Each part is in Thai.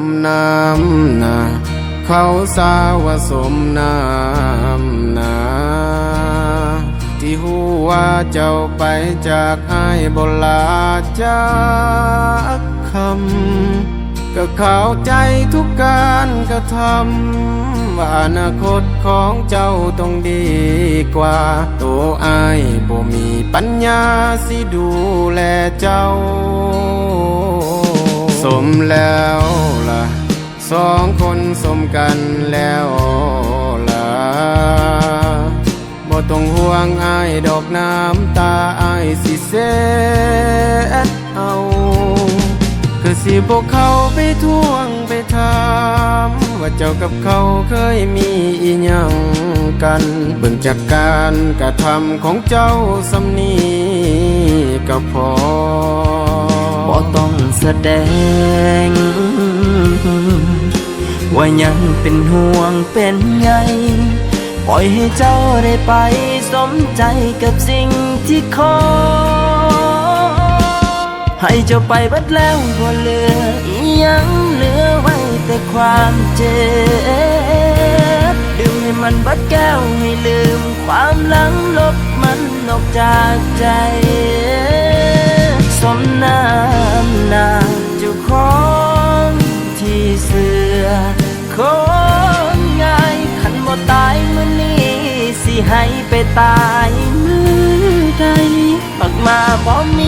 มน้ำนาเขาสาวสมน้ำนาที่หูว่าเจ้าไปจากไอ้บลาจากคำก็เข้าใจทุกการกระทำว่าอนาคตของเจ้าต้องดีกว่า ตัวอายบ่มีปัญญาสิดูแลเจ้า มแล้วล่ะ สองคนสมกันแล้วล่ะบ่ต้องห่วงอายดอกน้ำตาอายสิเสเอาคือสิพวกเขาไปทวงไปถามว่าเจ้ากับเขาเคยมีอีหยังกัน เบิ่งจากการกระทำของเจ้าสำนีก็พอ ต้องแสดง ว่ายังเป็นห่วงเป็นใยปล่อยให้เจ้าได้ไปสมใจกับสิ่งที่ขอ ให้เจ้าไปบัดแล้วบ่เหลืออียังเหลือไว้แต่ความเจ็บดื่มให้มันบัดแก้วให้ลืม ความหลังลบมันออกจากใจ คนง่ายขันบ่ตายมื้อนี้สิให้ไปตายมื้อใดปักมาบ่ม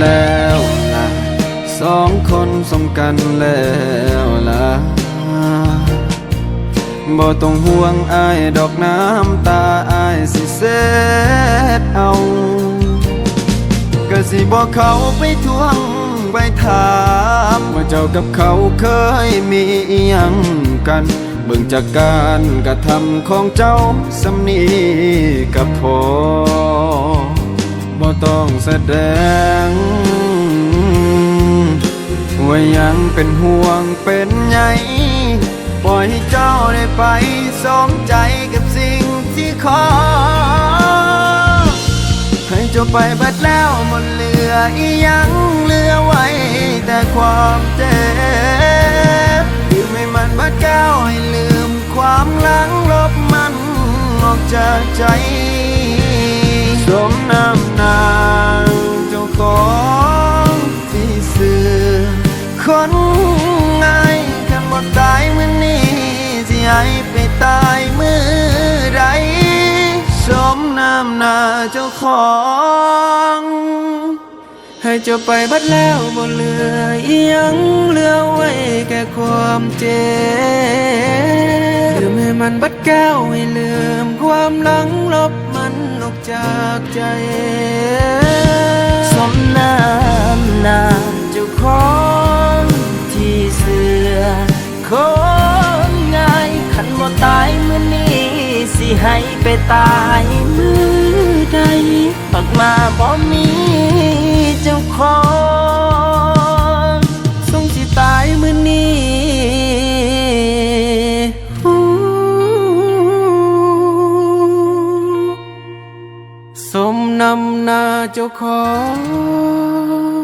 แล้วล่ะสองคนสมกันแล้วล่ะบ่ต้องห่วงอายดอกน้ำตาอายสิเสดเอาก็สิบอกเขาไปทวงไปถามว่าเจ้ากับเขาเคยมีอิหยังกัน เบิ่งจากการกระทำของเจ้าสำนีกับพอ ต้องแสดง ว่ายังเป็นห่วงเป็นใยปล่อยให้เจ้าได้ไปสมใจกับสิ่งที่ขอ ให้เจ้าไปบัดแล้วหมดเหลืออียังเหลือไว้ แต่ความเจ็บที่ไม่มันบัดแก้วให้ลืมความหลังลบมันออกจากใจ นาเจ้าของ ให้เจ้าไปบัดแล้วบ่เหลืออียังเหลือไว้แค่ความเจ็บลืมให้มันบัดแก้วให้ลืมความหลังลบมันออกจากใจสมน้ำหน้าเจ้าของที่เสือคนง่ายขันบ่ตายมื้อนี้สิให้ไปตายมือ ปักมาบ่มีเจ้าของทรงสิตายมื้อนี้สมนำหน้าเจ้าของ